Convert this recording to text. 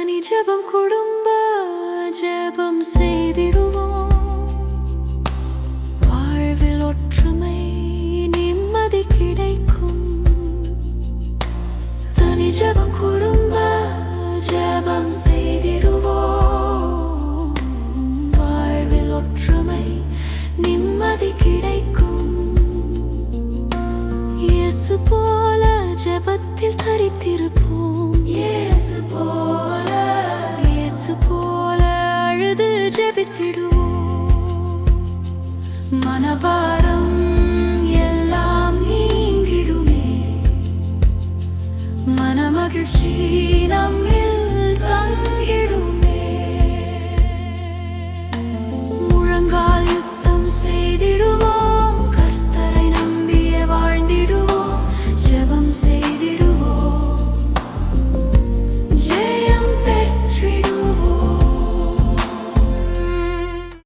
தனி ஜபம் குடும்ப ஜபம் செய்திடுவோம். வாழ்வில் ஒற்றுமை நிம்மதி கிடைக்கும். தனி ஜபம் குடும்ப ஜபம் செய்திடுவோம். வாழ்வில் ஒற்றுமை நிம்மதி கிடைக்கும். இயேசு போல ஜபத்தில் தரித்திருப்போம். ஜெபித்திடுவோம். மனபாரம் எல்லாம் நீங்கிடுமே. மனமகிழ்ச்சி நம்மே